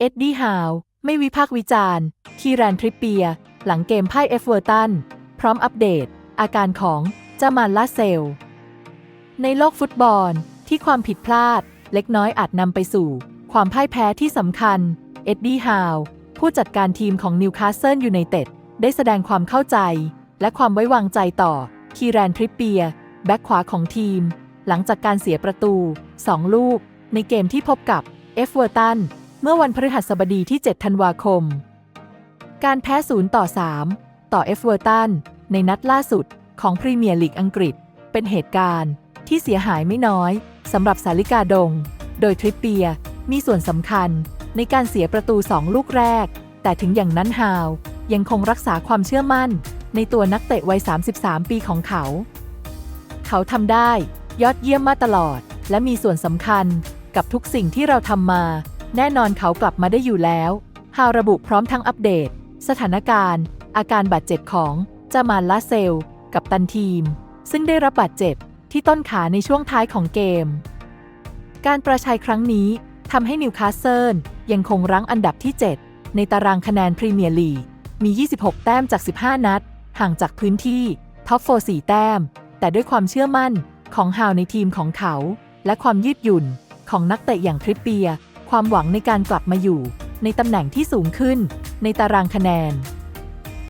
เอ็ดดี้ฮาว ไม่วิพากษ์วิจารณ์คีแรนทริปเปีย หลังเกมพ่ายเอฟเวอร์ตัน พร้อมอัปเดต อาการของจามันลาเซล ในโลกฟุตบอลที่ความผิดพลาด เล็กน้อยอาจนำไปสู่ ความพ่ายแพ้ที่สำคัญ เอ็ดดี้ฮาว ผู้จัดการทีมของนิวคาสเซิลยูไนเต็ดได้แสดงความเข้าใจ และความไว้วางใจต่อคีแรนทริปเปีย แบ็คขวาของทีม หลังจากการเสียประตู 2 ลูก ในเกมที่พบกับเอฟเวอร์ตัน เมื่อวันพฤหัสบดีที่ 7 ธันวาคม การแพ้ 0 ต่อ 3 ต่อเอฟเวอร์ตันในนัดล่าสุดของพรีเมียร์ลีกอังกฤษ เป็นเหตุการณ์ที่เสียหายไม่น้อยสำหรับสาลิกาดง โดยทริปเปียมีส่วนสำคัญในการเสียประตู 2 ลูกแรก แต่ถึงอย่างนั้นฮาวยังคงรักษาความเชื่อมั่น ในตัวนักเตะวัย 33 ปีของเขา เขาทำได้ยอดเยี่ยมมาตลอด และมีส่วนสำคัญกับทุกสิ่งที่เราทำมา แน่นอนเขากลับมาได้อยู่แล้วฮาวระบุพร้อมทั้งอัปเดต สถานการณ์ อาการบาดเจ็บของจามาลาเซล กับตันทีม ซึ่งได้รับบาดเจ็บที่ต้นขาในช่วงท้ายของเกม การประชัยครั้งนี้ทำให้นิวคาสเซิลยังคงรั้งอันดับที่ 7 ในตารางคะแนนพรีเมียร์ลีกมี 26 แต้มจาก 15 นัด ห่างจากพื้นที่ท็อปโฟ4แต้ม แต่ด้วยความเชื่อมั่นของฮาวในทีมของเขา และความยืดหยุ่นของนักเตะอย่างทริปเปีย ความหวังในการกลับมาอยู่ ในตำแหน่งที่สูงขึ้น ในตารางคะแนน